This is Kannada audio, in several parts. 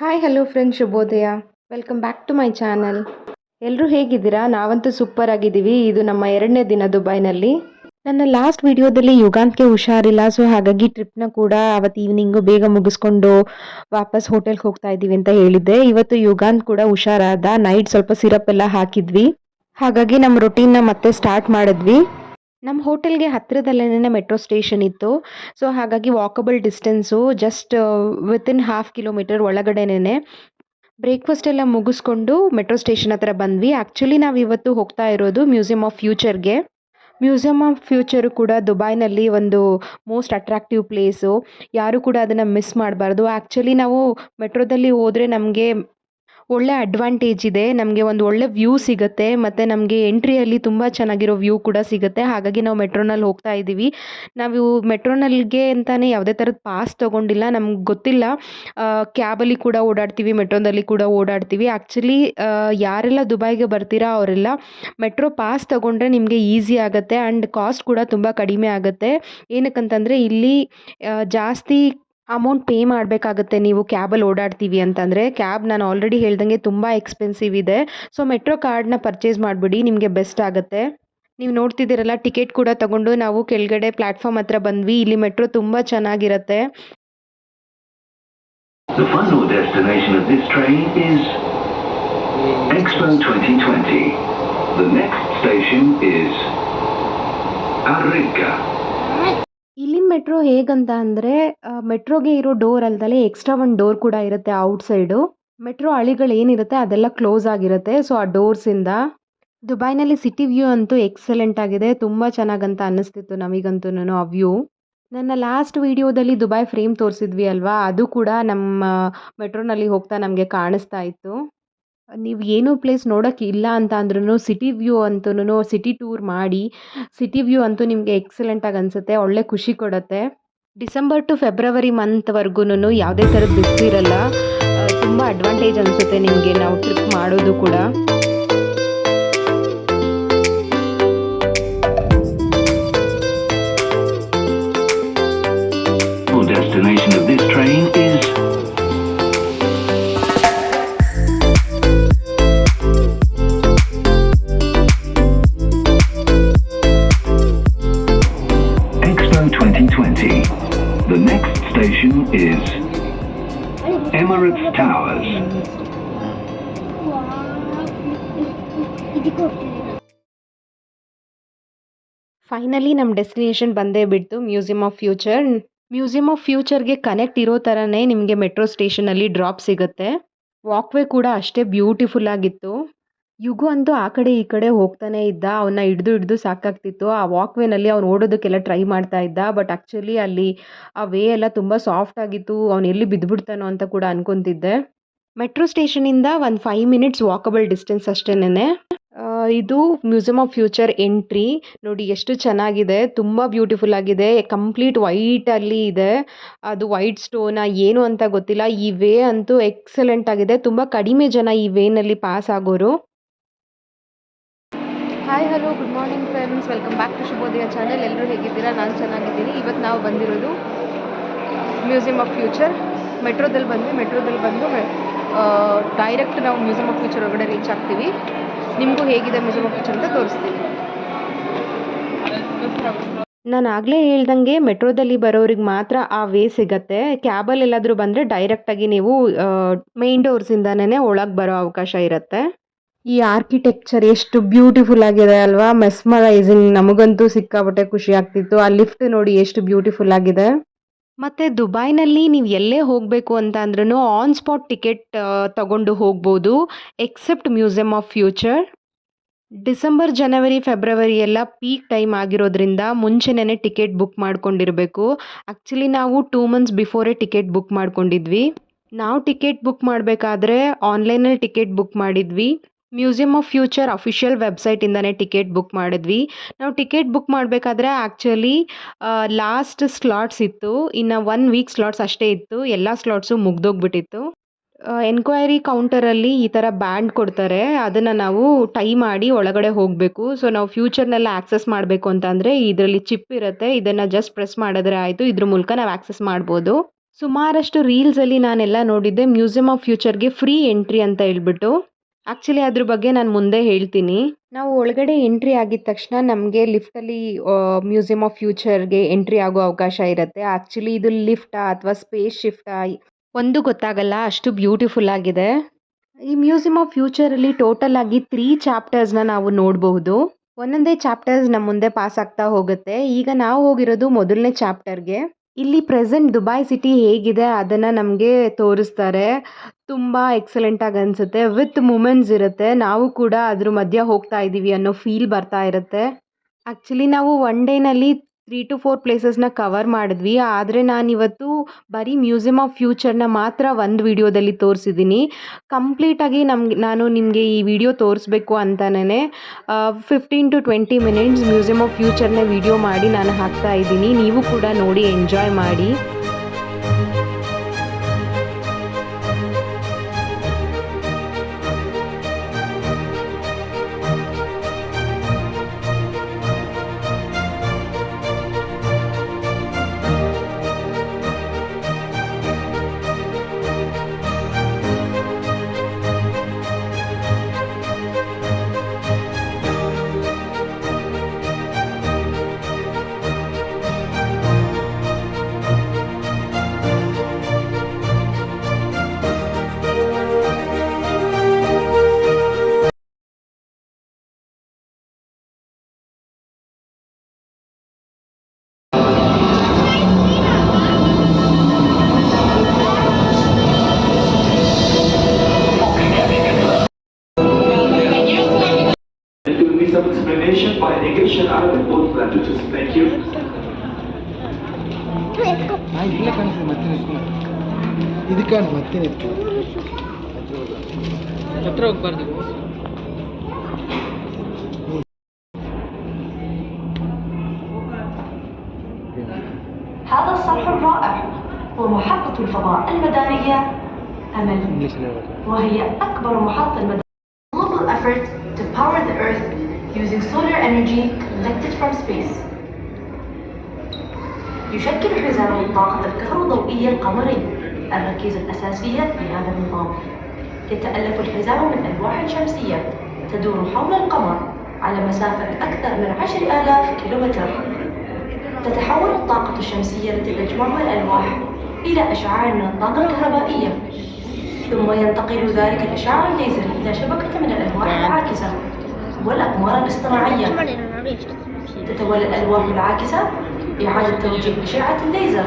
ಹಾಯ್ ಹಲೋ ಫ್ರೆಂಡ್ಸ್ ಶುಭೋದಯ welcome back to my channel ಎಲ್ಲರೂ ಹೇಗಿದ್ದೀರಾ? ನಾವಂತೂ ಸೂಪರ್ ಆಗಿದ್ದೀವಿ. ಇದು ನಮ್ಮ ಎರಡನೇ ದಿನ ದುಬೈನಲ್ಲಿ. ನನ್ನ ಲಾಸ್ಟ್ ವಿಡಿಯೋದಲ್ಲಿ ಯುಗಾಂತ್ಗೆ ಹುಷಾರಿಲ್ಲ ಸೊ ಹಾಗಾಗಿ ಟ್ರಿಪ್ನ ಕೂಡ ಅವತ್ತು ಈವ್ನಿಂಗು ಬೇಗ ಮುಗಿಸ್ಕೊಂಡು ವಾಪಸ್ ಹೋಟೆಲ್ಗೆ ಹೋಗ್ತಾ ಇದ್ದೀವಿ ಅಂತ ಹೇಳಿದ್ದೆ. ಇವತ್ತು ಯುಗಾಂತ್ ಕೂಡ ಹುಷಾರಾದ ನೈಟ್ ಸ್ವಲ್ಪ ಸಿರಪ್ ಎಲ್ಲ ಹಾಕಿದ್ವಿ. ಹಾಗಾಗಿ ನಮ್ಮ ರೊಟೀನ್ನ ಮತ್ತೆ ಸ್ಟಾರ್ಟ್ ಮಾಡಿದ್ವಿ. ನಮ್ಮ ಹೋಟೆಲ್ಗೆ ಹತ್ತಿರದಲ್ಲೇ ಮೆಟ್ರೋ ಸ್ಟೇಷನ್ ಇತ್ತು. ಸೊ, ಹಾಗಾಗಿ walkable distance just within half kilometre ಒಳಗಡೆನೇ breakfast ಎಲ್ಲ ಮುಗಿಸ್ಕೊಂಡು ಮೆಟ್ರೋ ಸ್ಟೇಷನ್ ಹತ್ರ ಬಂದ್ವಿ. ಆ್ಯಕ್ಚುಲಿ ನಾವು ಇವತ್ತು ಹೋಗ್ತಾ ಇರೋದು ಮ್ಯೂಸಿಯಮ್ ಆಫ್ ಫ್ಯೂಚರ್ಗೆ ಮ್ಯೂಸಿಯಮ್ ಆಫ್ ಫ್ಯೂಚರು ಕೂಡ ದುಬೈನಲ್ಲಿ ಒಂದು ಮೋಸ್ಟ್ ಅಟ್ರಾಕ್ಟಿವ್ ಪ್ಲೇಸು ಯಾರು ಕೂಡ ಅದನ್ನು ಮಿಸ್ ಮಾಡಬಾರ್ದು. ಆ್ಯಕ್ಚುಲಿ ನಾವು ಮೆಟ್ರೋದಲ್ಲಿ ಹೋದರೆ ನಮಗೆ ಒಳ್ಳೆ ಅಡ್ವಾಂಟೇಜ್ ಇದೆ. ನಮಗೆ ಒಂದು ಒಳ್ಳೆ ವ್ಯೂ ಸಿಗುತ್ತೆ. ಮತ್ತು ನಮಗೆ ಎಂಟ್ರಿಯಲ್ಲಿ ತುಂಬ ಚೆನ್ನಾಗಿರೋ ವ್ಯೂ ಕೂಡ ಸಿಗುತ್ತೆ. ಹಾಗಾಗಿ ನಾವು ಮೆಟ್ರೋನಲ್ಲಿ ಹೋಗ್ತಾ ಇದ್ದೀವಿ. ನಾವು ಮೆಟ್ರೋನಲ್ಲಿಗೆ ಅಂತಲೇ ಯಾವುದೇ ಥರದ ಪಾಸ್ ತೊಗೊಂಡಿಲ್ಲ. ನಮ್ಗೆ ಗೊತ್ತಿಲ್ಲ. ಕ್ಯಾಬಲ್ಲಿ ಕೂಡ ಓಡಾಡ್ತೀವಿ ಮೆಟ್ರೋದಲ್ಲಿ ಕೂಡ ಓಡಾಡ್ತೀವಿ. ಆ್ಯಕ್ಚುಲಿ ಯಾರೆಲ್ಲ ದುಬೈಗೆ ಬರ್ತೀರಾ ಅವರೆಲ್ಲ ಮೆಟ್ರೋ ಪಾಸ್ ತೊಗೊಂಡ್ರೆ ನಿಮಗೆ ಈಸಿ ಆಗುತ್ತೆ. ಆ್ಯಂಡ್ ಕಾಸ್ಟ್ ಕೂಡ ತುಂಬ ಕಡಿಮೆ ಆಗುತ್ತೆ. ಏನಕ್ಕಂತಂದರೆ ಇಲ್ಲಿ ಜಾಸ್ತಿ ಅಮೌಂಟ್ ಪೇ ಮಾಡಬೇಕಾಗತ್ತೆ. ನೀವು ಕ್ಯಾಬಲ್ಲಿ ಓಡಾಡ್ತೀವಿ ಅಂತಂದರೆ ಕ್ಯಾಬ್ ನಾನು ಆಲ್ರೆಡಿ ಹೇಳ್ದಂಗೆ ತುಂಬ ಎಕ್ಸ್ಪೆನ್ಸಿವ್ ಇದೆ. ಸೊ ಮೆಟ್ರೋ ಕಾರ್ಡ್ನ ಪರ್ಚೇಸ್ ಮಾಡಿಬಿಡಿ, ನಿಮಗೆ ಬೆಸ್ಟ್ ಆಗುತ್ತೆ. ನೀವು ನೋಡ್ತಿದ್ದೀರಲ್ಲ ಟಿಕೆಟ್ ಕೂಡ ತಗೊಂಡು ನಾವು ಕೆಳಗಡೆ ಪ್ಲ್ಯಾಟ್ಫಾರ್ಮ್ ಹತ್ರ ಬಂದ್ವಿ. ಇಲ್ಲಿ ಮೆಟ್ರೋ ತುಂಬ ಚೆನ್ನಾಗಿರುತ್ತೆ. The final destination of this train is Expo 2020. The next station is. ಇಲ್ಲಿನ ಮೆಟ್ರೋ ಹೇಗಂತ ಅಂದರೆ ಮೆಟ್ರೋಗೆ ಇರೋ ಡೋರ್ ಅಲ್ದಲೆ ಎಕ್ಸ್ಟ್ರಾ ಒಂದು ಡೋರ್ ಕೂಡ ಇರುತ್ತೆ ಔಟ್ ಸೈಡು ಮೆಟ್ರೋ ಹಳಿಗಳು ಏನಿರುತ್ತೆ ಅದೆಲ್ಲ ಕ್ಲೋಸ್ ಆಗಿರುತ್ತೆ. ಸೊ, ಆ ಡೋರ್ಸಿಂದ ದುಬೈನಲ್ಲಿ ಸಿಟಿ ವ್ಯೂ ಅಂತೂ ಎಕ್ಸಲೆಂಟ್ ಆಗಿದೆ. ತುಂಬ ಚೆನ್ನಾಗಂತ ಅನ್ನಿಸ್ತಿತ್ತು ನಮಗಂತೂ ಆ ವ್ಯೂ. ನನ್ನ ಲಾಸ್ಟ್ ವಿಡಿಯೋದಲ್ಲಿ ದುಬೈ ಫ್ರೇಮ್ ತೋರಿಸಿದ್ವಿ ಅಲ್ವಾ? ಅದು ಕೂಡ ನಮ್ಮ ಮೆಟ್ರೋನಲ್ಲಿ ಹೋಗ್ತಾ ನಮಗೆ ಕಾಣಿಸ್ತಾ ಇತ್ತು. ನೀವು ಏನೂ ಪ್ಲೇಸ್ ನೋಡೋಕ್ಕೆ ಇಲ್ಲ ಅಂತ ಅಂದ್ರೂ ಸಿಟಿ ವ್ಯೂ ಅಂತೂ ಸಿಟಿ ಟೂರ್ ಮಾಡಿ, ಸಿಟಿ ವ್ಯೂ ಅಂತೂ ನಿಮಗೆ ಎಕ್ಸಲೆಂಟಾಗಿ ಅನಿಸುತ್ತೆ, ಒಳ್ಳೆ ಖುಷಿ ಕೊಡುತ್ತೆ. ಡಿಸೆಂಬರ್ ಟು ಫೆಬ್ರವರಿ ಮಂತ್ವರೆಗೂ ಯಾವುದೇ ಥರದ ಬಿಸಿಲಿರಲ್ಲ ತುಂಬ ಅಡ್ವಾಂಟೇಜ್ ಅನಿಸುತ್ತೆ ನಿಮಗೆ ನಾವು ಟ್ರಿಪ್ ಮಾಡೋದು ಕೂಡ. ಫೈನಲಿ ನಮ್ಮ ಡೆಸ್ಟಿನೇಷನ್ ಬಂದೇ ಬಿಡ್ತು museum of future museum of ಫ್ಯೂಚರ್ಗೆ connect ಇರೋ ಥರನೇ ನಿಮಗೆ ಮೆಟ್ರೋ ಸ್ಟೇಷನಲ್ಲಿ ಡ್ರಾಪ್ ಸಿಗುತ್ತೆ. ವಾಕ್ವೇ ಕೂಡ ಅಷ್ಟೇ ಬ್ಯೂಟಿಫುಲ್ ಆಗಿತ್ತು. ಯುಗು ಅಂತೂ ಆ ಕಡೆ ಈ ಕಡೆ ಹೋಗ್ತಾನೆ ಇದ್ದ ಅವನ್ನ ಹಿಡ್ದು ಹಿಡ್ದು ಸಾಕಾಗ್ತಿತ್ತು. ಆ ವಾಕ್ವೇನಲ್ಲಿ ಅವ್ನು ಓಡೋದಕ್ಕೆಲ್ಲ ಟ್ರೈ ಮಾಡ್ತಾ ಇದ್ದ ಬಟ್ ಆ್ಯಕ್ಚುಲಿ ಅಲ್ಲಿ ಆ ವೇ ಎಲ್ಲ ತುಂಬ ಸಾಫ್ಟ್ ಆಗಿತ್ತು. ಅವ್ನು ಎಲ್ಲಿ ಬಿದ್ದುಬಿಡ್ತಾನೋ ಅಂತ ಕೂಡ ಅನ್ಕೊತಿದ್ದೆ. ಮೆಟ್ರೋ ಸ್ಟೇಷನಿಂದ ಒಂದು ಫೈವ್ ಮಿನಿಟ್ಸ್ ವಾಕಬಲ್ ಡಿಸ್ಟೆನ್ಸ್ ಅಷ್ಟೇನೆ ಇದು ಮ್ಯೂಸಿಯಂ ಆಫ್ ಫ್ಯೂಚರ್ ಎಂಟ್ರಿ ನೋಡಿ, ಎಷ್ಟು ಚೆನ್ನಾಗಿದೆ. ತುಂಬ ಬ್ಯೂಟಿಫುಲ್ ಆಗಿದೆ. ಕಂಪ್ಲೀಟ್ ವೈಟಲ್ಲಿ ಇದೆ. ಅದು ವೈಟ್ ಸ್ಟೋನಾ ಏನು ಅಂತ ಗೊತ್ತಿಲ್ಲ. ಈ ವೇ ಅಂತೂ ಎಕ್ಸಲೆಂಟ್ ಆಗಿದೆ. ತುಂಬ ಕಡಿಮೆ ಜನ ಈ ವೇನಲ್ಲಿ pass ಆಗೋರು. Hi hello good morning friends welcome back to Shubhodaya channel ಎಲ್ಲರೂ ಹೇಗಿದ್ದೀರಾ? ನಾನು ಚೆನ್ನಾಗಿದ್ದೀನಿ. ಇವತ್ತು ನಾವು ಬಂದಿರೋದು ಮ್ಯೂಸಿಯಂ ಆಫ್ ಫ್ಯೂಚರ್ ಮೆಟ್ರೋದಲ್ಲಿ ಬಂದ್ವಿ. ಮೆಟ್ರೋದಲ್ಲಿ ಬಂದು ಡೈರೆಕ್ಟ್ ನಾವು ಮ್ಯೂಸಿಯಂ ಆಫ್ ಫ್ಯೂಚರ್ ಒಳಗಡೆ ರೀಚ್ ಆಗ್ತೀವಿ. ನಿಮಗೂ ಹೇಗಿದೆ ಮಿಜೋ ಕಿಚನ್ ಅಂತ ತೋರಿಸ್ತೀನಿ. ನಾನು ಆಗಲೇ ಹೇಳ್ದಂಗೆ ಮೆಟ್ರೋದಲ್ಲಿ ಬರೋರಿಗೆ ಮಾತ್ರ ಆ ವೇ ಸಿಗತ್ತೆ. ಕ್ಯಾಬಲ್ಲಿ ಎಲ್ಲಾದರೂ ಬಂದರೆ ಡೈರೆಕ್ಟಾಗಿ ನೀವು ಮೇನ್ ಡೋರ್ಸಿಂದನೇ ಒಳಗೆ ಬರೋ ಅವಕಾಶ ಇರುತ್ತೆ. ಈ ಆರ್ಕಿಟೆಕ್ಚರ್ ಎಷ್ಟು ಬ್ಯೂಟಿಫುಲ್ ಆಗಿದೆ ಅಲ್ವಾ? ಮೆಸ್ಮರೈಸಿಂಗ್ ನಮಗಂತೂ ಸಿಕ್ಕಾಪಟ್ಟೆ ಖುಷಿ ಆಗ್ತಿತ್ತು. ಆ ಲಿಫ್ಟ್ ನೋಡಿ ಎಷ್ಟು ಬ್ಯೂಟಿಫುಲ್ ಆಗಿದೆ. ಮತ್ತು ದುಬೈನಲ್ಲಿ ನೀವು ಎಲ್ಲೇ ಹೋಗಬೇಕು ಅಂತ ಅಂದ್ರೂ ಆನ್ ಸ್ಪಾಟ್ ಟಿಕೆಟ್ ತಗೊಂಡು ಹೋಗ್ಬೋದು. Except Museum of Future December ಜನವರಿ ಫೆಬ್ರವರಿ ಎಲ್ಲ ಪೀಕ್ ಟೈಮ್ ಆಗಿರೋದ್ರಿಂದ ಮುಂಚೆನೇ ಟಿಕೆಟ್ ಬುಕ್ ಮಾಡ್ಕೊಂಡಿರಬೇಕು. ಆ್ಯಕ್ಚುಲಿ ನಾವು ಟೂ ಮಂತ್ಸ್ ಬಿಫೋರೇ ಟಿಕೆಟ್ ಬುಕ್ ಮಾಡ್ಕೊಂಡಿದ್ವಿ. ನಾವು ಟಿಕೆಟ್ ಬುಕ್ ಮಾಡಬೇಕಾದ್ರೆ ಆನ್ಲೈನಲ್ಲಿ ಟಿಕೆಟ್ ಬುಕ್ ಮಾಡಿದ್ವಿ. ಮ್ಯೂಸಿಯಮ್ ಆಫ್ ಫ್ಯೂಚರ್ ಅಫಿಷಿಯಲ್ ವೆಬ್ಸೈಟಿಂದನೇ ಟಿಕೆಟ್ ಬುಕ್ ಮಾಡಿದ್ವಿ. ನಾವು ಟಿಕೆಟ್ ಬುಕ್ ಮಾಡಬೇಕಾದ್ರೆ ಆ್ಯಕ್ಚುಲಿ ಲಾಸ್ಟ್ ಸ್ಲಾಟ್ಸ್ ಇತ್ತು. ಇನ್ನು ಒನ್ ವೀಕ್ ಸ್ಲಾಟ್ಸ್ ಅಷ್ಟೇ ಇತ್ತು. ಎಲ್ಲ ಸ್ಲಾಟ್ಸು ಮುಗ್ದೋಗ್ಬಿಟ್ಟಿತ್ತು. ಎನ್ಕ್ವೈರಿ ಕೌಂಟರಲ್ಲಿ ಈ ಥರ ಬ್ಯಾಂಡ್ ಕೊಡ್ತಾರೆ. ಅದನ್ನು ನಾವು ಟೈ ಮಾಡಿ ಒಳಗಡೆ ಹೋಗಬೇಕು. ಸೊ ನಾವು ಫ್ಯೂಚರ್ನೆಲ್ಲ ಆ್ಯಕ್ಸೆಸ್ ಮಾಡಬೇಕು ಅಂತಂದರೆ ಇದರಲ್ಲಿ ಚಿಪ್ ಇರುತ್ತೆ. ಇದನ್ನು ಜಸ್ಟ್ ಪ್ರೆಸ್ ಮಾಡಿದ್ರೆ ಆಯಿತು. ಇದ್ರ ಮೂಲಕ ನಾವು ಆ್ಯಕ್ಸೆಸ್ ಮಾಡ್ಬೋದು. ಸುಮಾರಷ್ಟು ರೀಲ್ಸಲ್ಲಿ ನಾನೆಲ್ಲ ನೋಡಿದ್ದೆ. ಮ್ಯೂಸಿಯಮ್ ಆಫ್ ಫ್ಯೂಚರ್ಗೆ ಫ್ರೀ ಎಂಟ್ರಿ ಅಂತ ಹೇಳ್ಬಿಟ್ಟು. ಆ್ಯಕ್ಚುಲಿ ಅದ್ರ ಬಗ್ಗೆ ನಾನು ಮುಂದೆ ಹೇಳ್ತೀನಿ. ನಾವು ಒಳಗಡೆ ಎಂಟ್ರಿ ಆಗಿದ ತಕ್ಷಣ ನಮಗೆ ಲಿಫ್ಟಲ್ಲಿ ಮ್ಯೂಸಿಯಮ್ ಆಫ್ ಫ್ಯೂಚರ್ಗೆ ಎಂಟ್ರಿ ಆಗೋ ಅವಕಾಶ ಇರುತ್ತೆ. ಆ್ಯಕ್ಚುಲಿ ಇದು ಲಿಫ್ಟಾ ಅಥವಾ ಸ್ಪೇಸ್ ಶಿಫ್ಟಾ ಒಂದು ಗೊತ್ತಾಗಲ್ಲ, ಅಷ್ಟು ಬ್ಯೂಟಿಫುಲ್ ಆಗಿದೆ. ಈ ಮ್ಯೂಸಿಯಮ್ ಆಫ್ ಫ್ಯೂಚರಲ್ಲಿ ಟೋಟಲ್ ಆಗಿ ತ್ರೀ ಚಾಪ್ಟರ್ಸ್ನ ನಾವು ನೋಡಬಹುದು. ಒಂದೊಂದೇ ಚಾಪ್ಟರ್ಸ್ ನಮ್ಮ ಮುಂದೆ ಪಾಸ್ ಆಗ್ತಾ ಹೋಗುತ್ತೆ. ಈಗ ನಾವು ಹೋಗಿರೋದು ಮೊದಲನೇ ಚಾಪ್ಟರ್ಗೆ ಇಲ್ಲಿ ಪ್ರೆಸೆಂಟ್ ದುಬೈ ಸಿಟಿ ಹೇಗಿದೆ ಅದನ್ನು ನಮಗೆ ತೋರಿಸ್ತಾರೆ. ತುಂಬ ಎಕ್ಸಲೆಂಟಾಗಿ ಅನಿಸುತ್ತೆ. ವಿತ್ ಮೂಮೆಂಟ್ಸ್ ಇರುತ್ತೆ. ನಾವು ಕೂಡ ಅದ್ರ ಮಧ್ಯ ಹೋಗ್ತಾ ಇದ್ದೀವಿ ಅನ್ನೋ ಫೀಲ್ ಬರ್ತಾ ಇರುತ್ತೆ. ಆ್ಯಕ್ಚುಲಿ ನಾವು ಒನ್ ಡೇನಲ್ಲಿ ತ್ರೀ ಟು ಫೋರ್ ಪ್ಲೇಸಸ್ನ ಕವರ್ ಮಾಡಿದ್ವಿ. ಆದರೆ ನಾನಿವತ್ತು ಬರೀ ಮ್ಯೂಸಿಯಮ್ ಆಫ್ ಫ್ಯೂಚರ್ನ ಮಾತ್ರ ಒಂದು ವಿಡಿಯೋದಲ್ಲಿ ತೋರಿಸಿದ್ದೀನಿ ಕಂಪ್ಲೀಟಾಗಿ ನಮ್ಗೆ ನಾನು ನಿಮಗೆ ಈ ವಿಡಿಯೋ ತೋರಿಸ್ಬೇಕು ಅಂತಲೇ fifteen to twenty minutes Museum of ಫ್ಯೂಚರ್ನ video ಮಾಡಿ ನಾನು ಹಾಕ್ತಾ ಇದ್ದೀನಿ. ನೀವು ಕೂಡ ನೋಡಿ ಎಂಜಾಯ್ ಮಾಡಿ. some explanation by negation out in both languages. Thank you. ನಾ ಇಲ್ಲೇ ಕಾಣಿಸ್ತದೆ ಮತ್ತೆ ನಿಂತ್ಕೊಂಡು ಇದಕ್ಕೆ ಕಾಣು ಮತ್ತೆ ನಿಂತ್ಕೊಂಡು ಹತ್ರ ಹೋಗ್ಬಾರ್ದು هذا الصرح الرائع هو محطة الفضاء المدارية أمل ಇಂಗ್ಲೀಷಲ್ಲಿ ಹೇಳ್ಬೇಕು وهي أكبر محطة المدارية global effort to power the Earth using solar energy collected from space. يشكل حزام الطاقة الكهروضوئية القمري الركيزة الأساسية لهذا النظام. يتألف الحزام من ألواح شمسية تدور حول القمر على مسافة أكثر من عشر آلاف كيلومتر. تتحول الطاقة الشمسية التي تجمعها الألواح إلى أشعاع من الطاقة الكهربائية. ثم ينتقل ذلك الإشعاع الليزري إلى شبكة من الألواح العاكسة. والأقمار الاصطناعية تتولى الألواح العاكسة إعادة توجيه أشعة الليزر.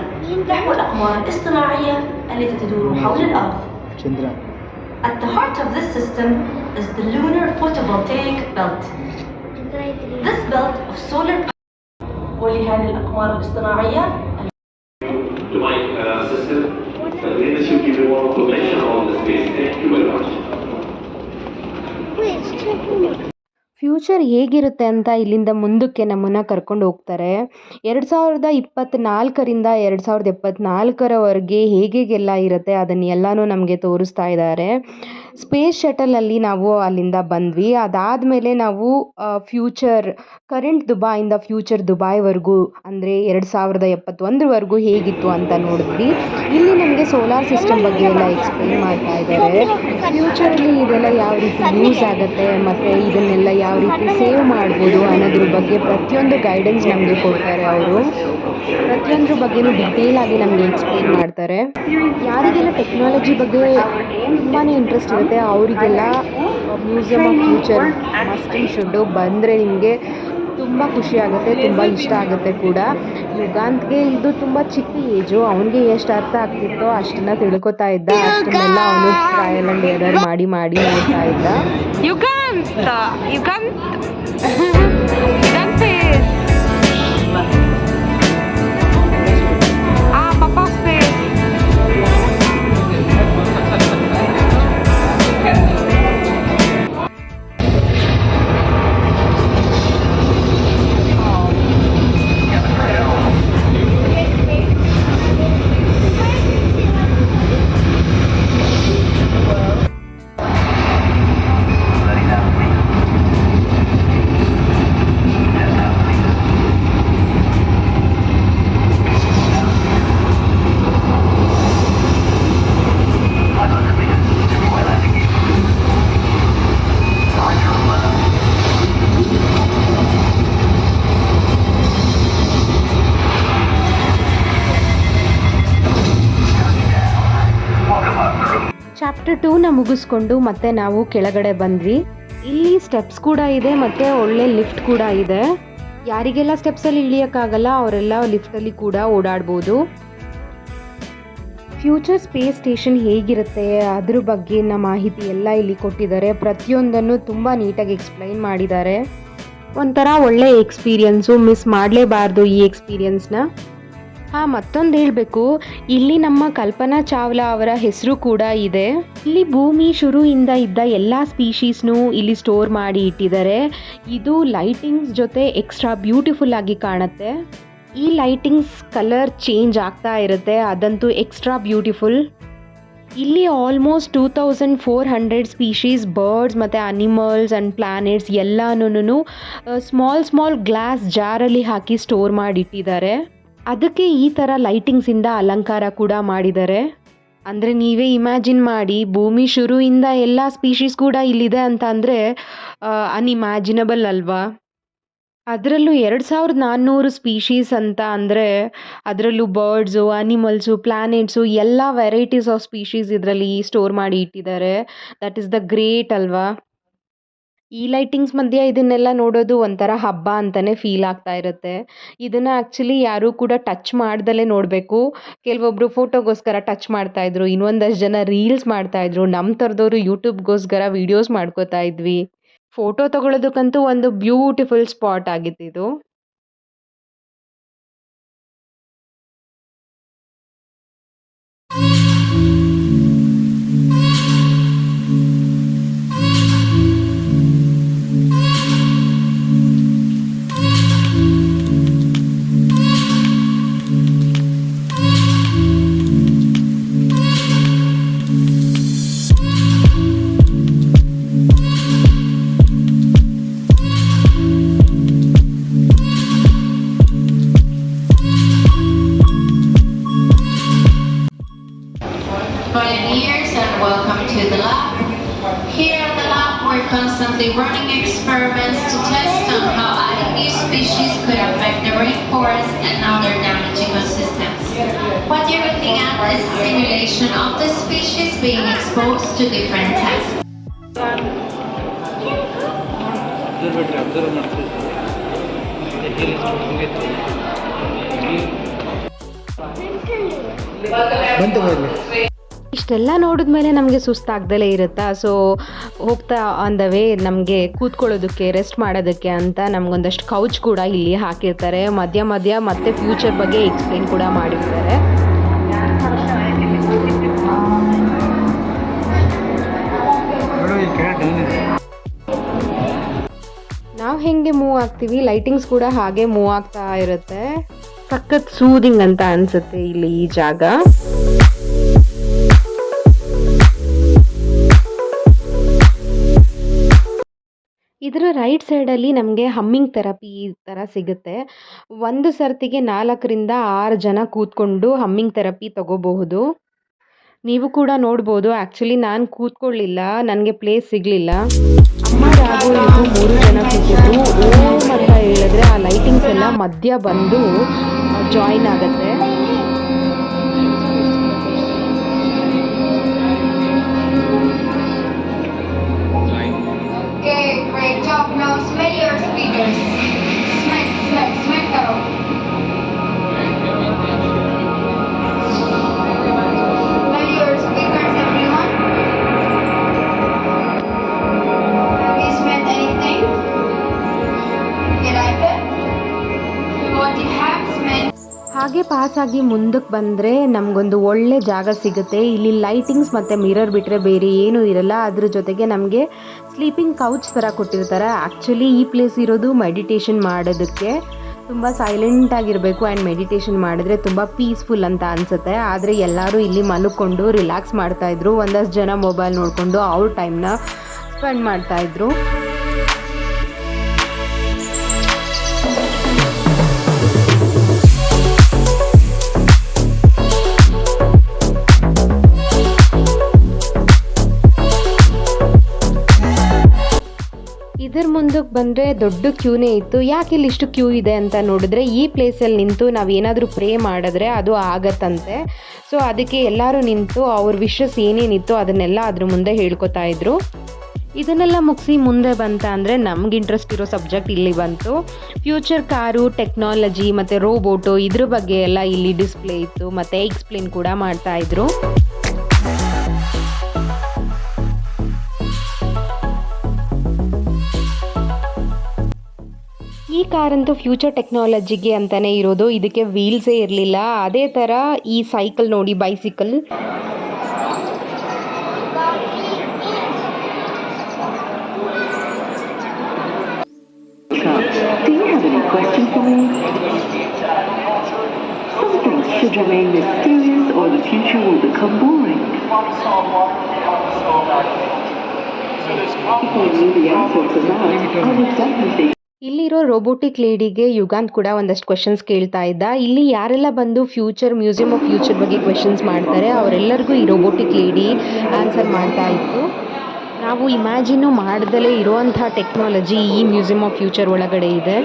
نحو الأقمار الاصطناعية التي تدور حول الأرض. At the heart of this system is the lunar photovoltaic belt. This belt of solar power ولهذه الأقمار الاصطناعية future ಹೇಗಿರುತ್ತೆ ಅಂತ ಇಲ್ಲಿಂದ ಮುಂದಕ್ಕೆ ನಮ್ಮನ್ನು ಕರ್ಕೊಂಡು ಹೋಗ್ತಾರೆ. ಎರಡು ಸಾವಿರದ ಇಪ್ಪತ್ತ್ನಾಲ್ಕರಿಂದ ಎರಡು ಸಾವಿರದ ಎಪ್ಪತ್ತ್ನಾಲ್ಕರವರೆಗೆ ಹೇಗೇಗೆಲ್ಲ ಇರುತ್ತೆ ಅದನ್ನೆಲ್ಲನೂ ನಮಗೆ ತೋರಿಸ್ತಾ ಇದ್ದಾರೆ. ಸ್ಪೇಸ್ ಶಟಲಲ್ಲಿ ನಾವು ಅಲ್ಲಿಂದ ಬಂದ್ವಿ. ಅದಾದಮೇಲೆ ನಾವು ಫ್ಯೂಚರ್, ಕರೆಂಟ್ ದುಬಾಯಿಂದ ಫ್ಯೂಚರ್ ದುಬಾಯ್ವರೆಗೂ, ಅಂದರೆ ಎರಡು ಸಾವಿರದ ಎಪ್ಪತ್ತೊಂದರವರೆಗೂ ಹೇಗಿತ್ತು ಅಂತ ನೋಡಿದ್ವಿ. ಇಲ್ಲಿ ನಮಗೆ ಸೋಲಾರ್ ಸಿಸ್ಟಮ್ ಬಗ್ಗೆ ಎಲ್ಲ ಎಕ್ಸ್ಪ್ಲೇನ್ ಮಾಡ್ತಾ ಇದ್ದಾರೆ. ಫ್ಯೂಚರಲ್ಲಿ ಇದೆಲ್ಲ ಯಾವ ರೀತಿ ಯೂಸ್ ಆಗುತ್ತೆ, ಮತ್ತು ಇದನ್ನೆಲ್ಲ ಯಾವ ರೀತಿ ಸೇವ್ ಮಾಡ್ಬೋದು ಅನ್ನೋದ್ರ ಬಗ್ಗೆ ಪ್ರತಿಯೊಂದು ಗೈಡೆನ್ಸ್ ನಮಗೆ ಕೊಡ್ತಾರೆ ಅವರು. ಪ್ರತಿಯೊಂದ್ರ ಬಗ್ಗೆನೂ ಡೀಟೇಲ್ ಆಗಿ ನಮಗೆ ಎಕ್ಸ್ಪ್ಲೇನ್ ಮಾಡ್ತಾರೆ. ಯಾರಿಗೆಲ್ಲ ಟೆಕ್ನಾಲಜಿ ಬಗ್ಗೆ ತುಂಬಾ ಇಂಟ್ರೆಸ್ಟ್ ಇರುತ್ತೆ ಅವರಿಗೆಲ್ಲ Museum of Future must and should ಬಂದರೆ ನಿಮಗೆ ತುಂಬ ಖುಷಿ ಆಗುತ್ತೆ ತುಂಬ ಇಷ್ಟ ಆಗುತ್ತೆ ಕೂಡ. ಯುಗಾಂತ್ಗೆ ಇದು ತುಂಬ ಚಿಕ್ಕ ಏಜು ಅವನಿಗೆ ಎಷ್ಟು ಅರ್ಥ ಆಗ್ತಿತ್ತೋ ಅಷ್ಟನ್ನ ತಿಳ್ಕೊತಾ ಇದ್ದ. ಅಷ್ಟನ್ನೆಲ್ಲ ಅವನು ಟ್ರಯಲ್ ಆ್ಯಂಡ್ ಎರರ್ ಮಾಡಿ ಮಾಡಿ ನೋಡ್ತಾ ಇದ್ದ. ಯುಗಾಂತ್ ಯುಗಾಂತ್. ಟೂನ ಮುಗಿಸ್ಕೊಂಡು ಮತ್ತೆ ನಾವು ಕೆಳಗಡೆ ಬಂದ್ವಿ. ಇಲ್ಲಿ ಸ್ಟೆಪ್ಸ್ ಕೂಡ ಇದೆ ಮತ್ತೆ ಒಳ್ಳೆ ಲಿಫ್ಟ್ ಕೂಡ ಇದೆ. ಯಾರಿಗೆಲ್ಲ ಸ್ಟೆಪ್ಸಲ್ಲಿ ಇಳಿಯೋಕ್ಕಾಗಲ್ಲ ಅವರೆಲ್ಲ ಲಿಫ್ಟಲ್ಲಿ ಕೂಡ ಓಡಾಡ್ಬೋದು. ಫ್ಯೂಚರ್ ಸ್ಪೇಸ್ ಸ್ಟೇಷನ್ ಹೇಗಿರುತ್ತೆ ಅದ್ರ ಬಗ್ಗೆನ ಮಾಹಿತಿ ಎಲ್ಲ ಇಲ್ಲಿ ಕೊಟ್ಟಿದ್ದಾರೆ. ಪ್ರತಿಯೊಂದನ್ನು ತುಂಬ ನೀಟಾಗಿ ಎಕ್ಸ್ಪ್ಲೈನ್ ಮಾಡಿದ್ದಾರೆ. ಒಂಥರ ಒಳ್ಳೆ ಎಕ್ಸ್ಪೀರಿಯನ್ಸು ಮಿಸ್ ಮಾಡಲೇಬಾರ್ದು ಈ ಎಕ್ಸ್ಪೀರಿಯನ್ಸ್ನ ಹಾಂ ಮತ್ತೊಂದು ಹೇಳಬೇಕು. ಇಲ್ಲಿ ನಮ್ಮ ಕಲ್ಪನಾ ಚಾವ್ಲಾ ಅವರ ಹೆಸರು ಕೂಡ ಇದೆ. ಇಲ್ಲಿ ಭೂಮಿ ಶುರುವಿಂದ ಇದ್ದ ಎಲ್ಲ ಸ್ಪೀಶೀಸ್ನು ಇಲ್ಲಿ ಸ್ಟೋರ್ ಮಾಡಿ ಇಟ್ಟಿದ್ದಾರೆ. ಇದು ಲೈಟಿಂಗ್ಸ್ ಜೊತೆ ಎಕ್ಸ್ಟ್ರಾ ಬ್ಯೂಟಿಫುಲ್ ಆಗಿ ಕಾಣುತ್ತೆ. ಈ ಲೈಟಿಂಗ್ಸ್ ಕಲರ್ ಚೇಂಜ್ ಆಗ್ತಾ ಇರುತ್ತೆ, ಅದಂತೂ ಎಕ್ಸ್ಟ್ರಾ ಬ್ಯೂಟಿಫುಲ್. ಇಲ್ಲಿ almost two thousand four hundred species birds ಮತ್ತು ಅನಿಮಲ್ಸ್ ಆ್ಯಂಡ್ ಪ್ಲಾನೆಟ್ಸ್ ಎಲ್ಲನೂ ಸ್ಮಾಲ್ ಸ್ಮಾಲ್ ಗ್ಲಾಸ್ ಜಾರಲ್ಲಿ ಹಾಕಿ ಸ್ಟೋರ್ ಮಾಡಿಟ್ಟಿದ್ದಾರೆ ಅದಕ್ಕೆ ಈ ಥರ ಲೈಟಿಂಗ್ಸಿಂದ ಅಲಂಕಾರ ಕೂಡ ಮಾಡಿದ್ದಾರೆ ಅಂದರೆ ನೀವೇ ಇಮ್ಯಾಜಿನ್ ಮಾಡಿ, ಭೂಮಿ ಶುರುವಿಂದ ಎಲ್ಲ ಸ್ಪೀಶೀಸ್ ಕೂಡ ಇಲ್ಲಿದೆ ಅಂತ ಅಂದರೆ ಅನ್ಇಮ್ಯಾಜಿನಬಲ್ ಅಲ್ವಾ? ಅದರಲ್ಲೂ ಎರಡು ಸಾವಿರದ ನಾನ್ನೂರು ಸ್ಪೀಶೀಸ್ ಅಂತ ಅಂದರೆ, ಅದರಲ್ಲೂ ಬರ್ಡ್ಸು ಅನಿಮಲ್ಸು ಪ್ಲ್ಯಾನೆಟ್ಸು ಎಲ್ಲ ವೆರೈಟೀಸ್ ಆಫ್ ಸ್ಪೀಶೀಸ್ ಇದರಲ್ಲಿ ಸ್ಟೋರ್ ಮಾಡಿ ಇಟ್ಟಿದ್ದಾರೆ. ದಟ್ ಈಸ್ ದ ಗ್ರೇಟ್ ಅಲ್ವಾ? ಈ ಲೈಟಿಂಗ್ಸ್ ಮಧ್ಯೆ ಇದನ್ನೆಲ್ಲ ನೋಡೋದು ಒಂಥರ ಹಬ್ಬ ಅಂತಲೇ ಫೀಲ್ ಆಗ್ತಾ ಇರುತ್ತೆ. ಇದನ್ನು ಆ್ಯಕ್ಚುಲಿ ಯಾರೂ ಕೂಡ ಟಚ್ ಮಾಡ್ದಲೇ ನೋಡಬೇಕು. ಕೆಲವೊಬ್ಬರು ಫೋಟೋಗೋಸ್ಕರ ಟಚ್ ಮಾಡ್ತಾಯಿದ್ರು ಇನ್ನೊಂದಷ್ಟು ಜನ ರೀಲ್ಸ್ ಮಾಡ್ತಾಯಿದ್ರು ನಮ್ಮ ಥರದವರು ಯೂಟ್ಯೂಬ್ಗೋಸ್ಕರ ವೀಡಿಯೋಸ್ ಮಾಡ್ಕೋತಾ ಇದ್ವಿ. ಫೋಟೋ ತಗೊಳ್ಳೋದಕ್ಕಂತೂ ಒಂದು ಬ್ಯೂಟಿಫುಲ್ ಸ್ಪಾಟ್ ಆಗಿತ್ತು ಇದು. Simulation of the species being exposed to different tests. ಇಷ್ಟೆಲ್ಲ ನೋಡಿದ ಮೇಲೆ ಹೇಳಿ ಬಂತು ಬರಲಿ. ಇಷ್ಟೆಲ್ಲ ನೋಡಿದ್ಮೇಲೆ ನಮಗೆ ಸುಸ್ತಾಗ್ದಲೇ ಇರುತ್ತಾ? ಸೊ ಹೋಗ್ತಾ ಆನ್ ದ ವೇ ನಮಗೆ ಕೂತ್ಕೊಳ್ಳೋದಕ್ಕೆ ರೆಸ್ಟ್ ಮಾಡೋದಕ್ಕೆ ಅಂತ ನಮಗೊಂದಷ್ಟು ಕೌಚ್ ಕೂಡ ಇಲ್ಲಿ ಹಾಕಿರ್ತಾರೆ. ಮಧ್ಯ ಮಧ್ಯ ಮತ್ತೆ ಫ್ಯೂಚರ್ ಬಗ್ಗೆ ಎಕ್ಸ್ಪ್ಲೇನ್ ಕೂಡ ಮಾಡಿರ್ತಾರೆ. ನಾವು ಹೆಂಗೆ ಮೂವ್ ಆಗ್ತೀವಿ? ಲೈಟಿಂಗ್ಸ್ ಕೂಡ ಹಾಗೆ ಮೂವ್ ಆಗ್ತಾ ಇರುತ್ತೆ. ಸಖತ್ ಸೂದಿಂಗ್ ಅಂತ ಅನ್ಸುತ್ತೆ ಇಲ್ಲಿ ಈ ಜಾಗ. ಇದರ ರೈಟ್ ಸೈಡಲ್ಲಿ ನಮಗೆ ಹಮ್ಮಿಂಗ್ ಥೆರಪಿ ಈ ಥರ ಸಿಗುತ್ತೆ. ಒಂದು ಸರ್ತಿಗೆ ನಾಲ್ಕರಿಂದ ಆರು ಜನ ಕೂತ್ಕೊಂಡು ಹಮ್ಮಿಂಗ್ ಥೆರಪಿ ತಗೋಬಹುದು. ನೀವು ಕೂಡ ನೋಡ್ಬೋದು. ಆ್ಯಕ್ಚುಲಿ ನಾನು ಕೂತ್ಕೊಳ್ಳಿಲ್ಲ. ನನಗೆ ಪ್ಲೇಸ್ ಸಿಗಲಿಲ್ಲ. ಅಮ್ಮ ಇದು ಮೂರು ಜನ ಕೂತಿದ್ದು. ಓಮ್ ಅಂತ ಹೇಳಿದ್ರೆ ಆ ಲೈಟಿಂಗ್ಸ್ ಎಲ್ಲ ಮಧ್ಯ ಬಂದು ಜಾಯಿನ್ ಆಗುತ್ತೆ. ಆಗಿ ಮುಂದಕ್ಕೆ ಬಂದರೆ ನಮಗೊಂದು ಒಳ್ಳೆ ಜಾಗ ಸಿಗುತ್ತೆ. ಇಲ್ಲಿ ಲೈಟಿಂಗ್ಸ್ ಮತ್ತು ಮಿರರ್ ಬಿಟ್ಟರೆ ಬೇರೆ ಏನೂ ಇರಲ್ಲ. ಅದ್ರ ಜೊತೆಗೆ ನಮಗೆ ಸ್ಲೀಪಿಂಗ್ ಕೌಚ್ ಥರ ಕೊಟ್ಟಿರ್ತಾರೆ. ಆ್ಯಕ್ಚುಲಿ ಈ ಪ್ಲೇಸ್ ಇರೋದು ಮೆಡಿಟೇಷನ್ ಮಾಡೋದಕ್ಕೆ ತುಂಬ ಸೈಲೆಂಟ್ ಆಗಿರಬೇಕು ಆ್ಯಂಡ್ ಮೆಡಿಟೇಷನ್ ಮಾಡಿದ್ರೆ ತುಂಬ ಪೀಸ್ಫುಲ್ ಅಂತ ಅನಿಸುತ್ತೆ. ಆದರೆ ಎಲ್ಲರೂ ಇಲ್ಲಿ ಮಲ್ಕೊಂಡು ರಿಲ್ಯಾಕ್ಸ್ ಮಾಡ್ತಾಯಿದ್ರು ಒಂದಷ್ಟು ಜನ ಮೊಬೈಲ್ ನೋಡಿಕೊಂಡು ಅವ್ರ ಟೈಮ್ನ ಸ್ಪೆಂಡ್ ಮಾಡ್ತಾಯಿದ್ರು ಬಂದರೆ ದೊಡ್ಡ ಕ್ಯೂನೇ ಇತ್ತು. ಯಾಕೆ ಇಲ್ಲಿ ಇಷ್ಟು ಕ್ಯೂ ಇದೆ ಅಂತ ನೋಡಿದ್ರೆ, ಈ ಪ್ಲೇಸಲ್ಲಿ ನಿಂತು ನಾವು ಏನಾದರೂ ಪ್ರೇ ಮಾಡಿದ್ರೆ ಅದು ಆಗತ್ತಂತೆ. ಸೊ, ಅದಕ್ಕೆ ಎಲ್ಲರೂ ನಿಂತು ಅವ್ರ ವಿಶಸ್ ಏನೇನಿತ್ತು ಅದನ್ನೆಲ್ಲ ಅದ್ರ ಮುಂದೆ ಹೇಳ್ಕೊತಾ ಇದ್ರು. ಇದನ್ನೆಲ್ಲ ಮುಗಿಸಿ ಮುಂದೆ ಬಂತ ಅಂದರೆ ನಮ್ಗೆ ಇಂಟ್ರೆಸ್ಟ್ ಇರೋ ಸಬ್ಜೆಕ್ಟ್ ಇಲ್ಲಿ ಬಂತು. ಫ್ಯೂಚರ್ ಕಾರು ಟೆಕ್ನಾಲಜಿ ಮತ್ತು ರೋಬೋಟು ಇದ್ರ ಬಗ್ಗೆ ಎಲ್ಲ ಇಲ್ಲಿ ಡಿಸ್ಪ್ಲೇ ಇತ್ತು. ಮತ್ತು ಎಕ್ಸ್ಪ್ಲೇನ್ ಕೂಡ ಮಾಡ್ತಾ ಈ ಕಾರ್ ಅಂತೂ ಫ್ಯೂಚರ್ ಟೆಕ್ನಾಲಜಿಗೆ ಅಂತಾನೆ ಇರೋದು. ಇದಕ್ಕೆ ವೀಲ್ಸೇ ಇರಲಿಲ್ಲ. ಅದೇ ತರ ಈ ಸೈಕಲ್ ನೋಡಿ bicycle Before I would definitely ಇಲ್ಲಿರೋ ರೋಬೋಟಿಕ್ ಲೇಡಿಗೆ ಯುಗಾಂತ್ ಕೂಡ ಒಂದಷ್ಟು ಕ್ವೆಶನ್ಸ್ ಕೇಳ್ತಾ ಇದ್ದ. ಇಲ್ಲಿ ಯಾರೆಲ್ಲ ಬಂದು ಫ್ಯೂಚರ್ ಮ್ಯೂಸಿಯಂ ಆಫ್ ಫ್ಯೂಚರ್ ಬಗ್ಗೆ ಕ್ವೆಶನ್ಸ್ ಮಾಡ್ತಾರೆ, ಅವರೆಲ್ಲರಿಗೂ ಈ ರೋಬೋಟಿಕ್ ಲೇಡಿ ಆನ್ಸರ್ ಮಾಡ್ತಾ ಇತ್ತು. ನಾವು ಇಮ್ಯಾಜಿನು ಮಾಡ್ದಲೇ ಇರುವಂತಹ ಟೆಕ್ನಾಲಜಿ ಈ ಮ್ಯೂಸಿಯಂ ಆಫ್ ಫ್ಯೂಚರ್ ಒಳಗಡೆ ಇದೆ.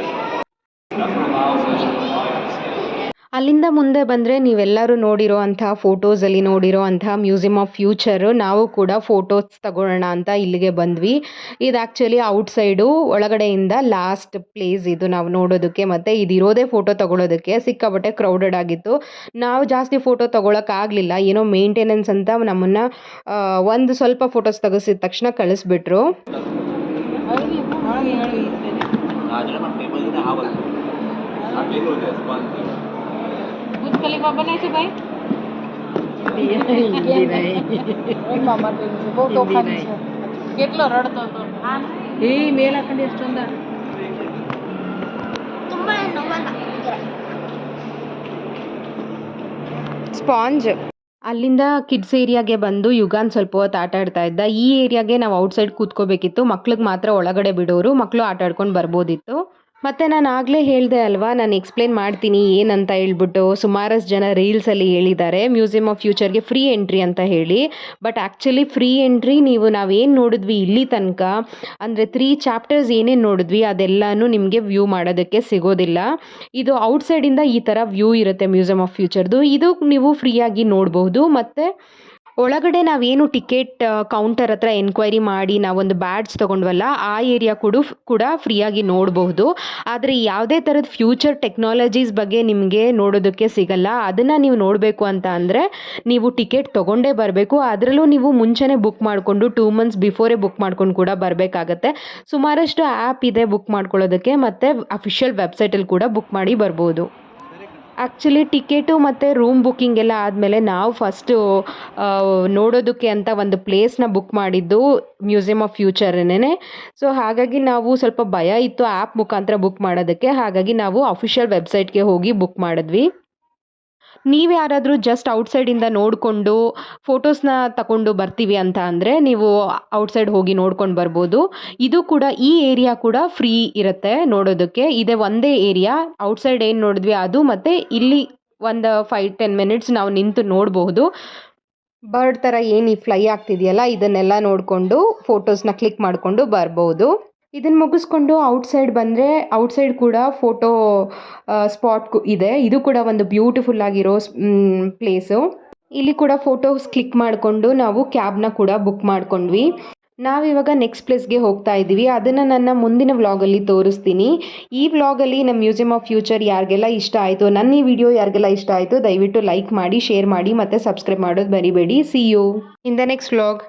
ಅಲ್ಲಿಂದ ಮುಂದೆ ಬಂದರೆ ನೀವೆಲ್ಲರೂ ನೋಡಿರೋ ಅಂಥ ಫೋಟೋಸಲ್ಲಿ ನೋಡಿರೋ ಅಂಥ ಮ್ಯೂಸಿಯಂ ಆಫ್ ಫ್ಯೂಚರು ನಾವು ಕೂಡ ಫೋಟೋಸ್ ತಗೊಳ್ಳೋಣ ಅಂತ ಇಲ್ಲಿಗೆ ಬಂದ್ವಿ ಇದು ಆ್ಯಕ್ಚುಲಿ ಔಟ್ಸೈಡು ಒಳಗಡೆಯಿಂದ ಲಾಸ್ಟ್ ಪ್ಲೇಸ್ ಇದು ನಾವು ನೋಡೋದಕ್ಕೆ ಮತ್ತು ಇದಿರೋದೇ ಫೋಟೋ ತಗೊಳ್ಳೋದಕ್ಕೆ ಸಿಕ್ಕಾಪಟ್ಟೆ ಕ್ರೌಡೆಡ್ ಆಗಿತ್ತು ನಾವು ಜಾಸ್ತಿ ಫೋಟೋ ತೊಗೊಳಕ್ಕಾಗಲಿಲ್ಲ ಏನೋ ಮೇಂಟೆನೆನ್ಸ್ ಅಂತ ನಮ್ಮನ್ನು ಒಂದು ಸ್ವಲ್ಪ ಫೋಟೋಸ್ ತೆಗೆಸಿದ ತಕ್ಷಣ ಕಳಿಸ್ಬಿಟ್ರು ಸ್ಪಾಂಜ್. ಅಲ್ಲಿಂದ ಕಿಡ್ಸ್ ಏರಿಯಾಗೆ ಬಂದು ಯುಗಾನ್ ಸ್ವಲ್ಪ ಹೊತ್ತು ಆಟ ಆಡ್ತಾ ಇದ್ದ. ಈ ಏರಿಯಾಗೆ ನಾವು ಔಟ್ಸೈಡ್ ಕೂತ್ಕೋಬೇಕಿತ್ತು. ಮಕ್ಳಿಗೆ ಮಾತ್ರ ಒಳಗಡೆ ಬಿಡೋರು. ಮಕ್ಕಳು ಆಟ ಆಡ್ಕೊಂಡು ಬರ್ಬೋದಿತ್ತು. ಮತ್ತು ನಾನು ಆಗಲೇ ಹೇಳಿದೆ ಅಲ್ವಾ? ನಾನು ಎಕ್ಸ್ಪ್ಲೇನ್ ಮಾಡ್ತೀನಿ ಏನಂತ ಹೇಳ್ಬಿಟ್ಟು. ಸುಮಾರಷ್ಟು ಜನ ರೀಲ್ಸಲ್ಲಿ ಹೇಳಿದ್ದಾರೆ. ಮ್ಯೂಸಿಯಂ ಆಫ್ ಫ್ಯೂಚರ್ಗೆ ಫ್ರೀ ಎಂಟ್ರಿ ಅಂತ ಹೇಳಿ. ಬಟ್ ಆ್ಯಕ್ಚುಲಿ ಫ್ರೀ ಎಂಟ್ರಿ ನೀವು ನಾವೇನು ನೋಡಿದ್ವಿ ಇಲ್ಲಿ ತನಕ, ಅಂದರೆ ತ್ರೀ ಚಾಪ್ಟರ್ಸ್ ಏನೇನು ನೋಡಿದ್ವಿ, ಅದೆಲ್ಲನೂ ನಿಮಗೆ ವ್ಯೂ ಮಾಡೋದಕ್ಕೆ ಸಿಗೋದಿಲ್ಲ. ಇದು ಔಟ್ಸೈಡಿಂದ ಈ ಥರ ವ್ಯೂ ಇರುತ್ತೆ ಮ್ಯೂಸಿಯಂ ಆಫ್ ಫ್ಯೂಚರ್ದು ಇದು ನೀವು ಫ್ರೀಯಾಗಿ ನೋಡಬಹುದು ಮತ್ತು ಒಳಗಡೆ ನಾವೇನು ಟಿಕೆಟ್ ಕೌಂಟರ್ ಹತ್ರ ಎನ್ಕ್ವೈರಿ ಮಾಡಿ ನಾವೊಂದು ಬ್ಯಾಡ್ಜ್ ತೊಗೊಂಡ್ವಲ್ಲ, ಆ ಏರಿಯಾ ಕೂಡ ಕೂಡ ಫ್ರೀಯಾಗಿ ನೋಡಬಹುದು. ಆದರೆ ಯಾವುದೇ ಥರದ ಫ್ಯೂಚರ್ ಟೆಕ್ನಾಲಜೀಸ್ ಬಗ್ಗೆ ನಿಮಗೆ ನೋಡೋದಕ್ಕೆ ಸಿಗಲ್ಲ. ಅದನ್ನು ನೀವು ನೋಡಬೇಕು ಅಂತ ಅಂದರೆ ನೀವು ಟಿಕೆಟ್ ತೊಗೊಂಡೇ ಬರಬೇಕು. ಅದರಲ್ಲೂ ನೀವು ಮುಂಚೆನೇ ಬುಕ್ ಮಾಡಿಕೊಂಡು ಟೂ ಮಂತ್ಸ್ ಬಿಫೋರೇ ಬುಕ್ ಮಾಡ್ಕೊಂಡು ಕೂಡ ಬರಬೇಕಾಗತ್ತೆ. ಸುಮಾರಷ್ಟು ಆ್ಯಪ್ ಇದೆ ಬುಕ್ ಮಾಡ್ಕೊಳ್ಳೋದಕ್ಕೆ, ಮತ್ತು ಅಫಿಷಿಯಲ್ ವೆಬ್ಸೈಟಲ್ಲಿ ಕೂಡ ಬುಕ್ ಮಾಡಿ ಬರ್ಬೋದು. ಆ್ಯಕ್ಚುಲಿ ಟಿಕೆಟು ಮತ್ತು ರೂಮ್ ಬುಕ್ಕಿಂಗ್ ಎಲ್ಲ ಆದಮೇಲೆ ನಾವು ಫಸ್ಟು ನೋಡೋದಕ್ಕೆ ಅಂತ ಒಂದು ಪ್ಲೇಸ್ನ ಬುಕ್ ಮಾಡಿದ್ದು ಮ್ಯೂಸಿಯಮ್ ಆಫ್ ಫ್ಯೂಚರನ್ನೇ ಸೊ ಹಾಗಾಗಿ ನಾವು ಸ್ವಲ್ಪ ಭಯ ಇತ್ತು ಆ್ಯಪ್ ಮುಖಾಂತರ ಬುಕ್ ಮಾಡೋದಕ್ಕೆ. ಹಾಗಾಗಿ ನಾವು ಅಫಿಷಿಯಲ್ ವೆಬ್ಸೈಟ್ಗೆ ಹೋಗಿ ಬುಕ್ ಮಾಡಿದ್ವಿ. ನೀವು ಯಾರಾದರೂ ಜಸ್ಟ್ ಔಟ್ಸೈಡಿಂದ ನೋಡಿಕೊಂಡು ಫೋಟೋಸ್ನ ತಗೊಂಡು ಬರ್ತೀವಿ ಅಂತ ಅಂದರೆ ನೀವು ಔಟ್ಸೈಡ್ ಹೋಗಿ ನೋಡ್ಕೊಂಡು ಬರ್ಬೋದು. ಇದು ಕೂಡ ಈ ಏರಿಯಾ ಕೂಡ ಫ್ರೀ ಇರುತ್ತೆ ನೋಡೋದಕ್ಕೆ. ಇದೇ ಒಂದೇ ಏರಿಯಾ ಔಟ್ಸೈಡ್ ಏನು ನೋಡಿದ್ವಿ ಅದು ಮತ್ತು ಇಲ್ಲಿ ಒಂದು ಫೈವ್ ಟೆನ್ ಮಿನಿಟ್ಸ್ ನಾವು ನಿಂತು ನೋಡಬಹುದು ಬರ್ಡ್ ಥರ ಏನು ಈ ಫ್ಲೈ ಆಗ್ತಿದೆಯಲ್ಲ, ಇದನ್ನೆಲ್ಲ ನೋಡಿಕೊಂಡು ಫೋಟೋಸ್ನ ಕ್ಲಿಕ್ ಮಾಡಿಕೊಂಡು ಬರ್ಬೋದು. ಇದನ್ನು ಮುಗಿಸ್ಕೊಂಡು ಔಟ್ಸೈಡ್ ಬಂದರೆ ಔಟ್ಸೈಡ್ ಕೂಡ ಫೋಟೋ ಸ್ಪಾಟ್ ಇದೆ. ಇದು ಕೂಡ ಒಂದು ಬ್ಯೂಟಿಫುಲ್ ಆಗಿರೋ ಪ್ಲೇಸು ಇಲ್ಲಿ ಕೂಡ ಫೋಟೋಸ್ ಕ್ಲಿಕ್ ಮಾಡಿಕೊಂಡು ನಾವು ಕ್ಯಾಬ್ನ ಕೂಡ ಬುಕ್ ಮಾಡ್ಕೊಂಡ್ವಿ. ನಾವಿವಾಗ ನೆಕ್ಸ್ಟ್ ಪ್ಲೇಸ್ಗೆ ಹೋಗ್ತಾ ಇದ್ದೀವಿ. ಅದನ್ನು ನನ್ನ ಮುಂದಿನ ವ್ಲಾಗಲ್ಲಿ ತೋರಿಸ್ತೀನಿ. ಈ ವ್ಲಾಗಲ್ಲಿ ನಮ್ಮ ಮ್ಯೂಸಿಯಂ ಆಫ್ ಫ್ಯೂಚರ್ ಯಾರಿಗೆಲ್ಲ ಇಷ್ಟ ಆಯಿತು, ನನ್ನ ಈ ವಿಡಿಯೋ ಯಾರಿಗೆಲ್ಲ ಇಷ್ಟ ಆಯಿತು, ದಯವಿಟ್ಟು ಲೈಕ್ ಮಾಡಿ ಶೇರ್ ಮಾಡಿ ಮತ್ತು ಸಬ್ಸ್ಕ್ರೈಬ್ ಮಾಡೋದು ಮರಿಬೇಡಿ. See you in the next vlog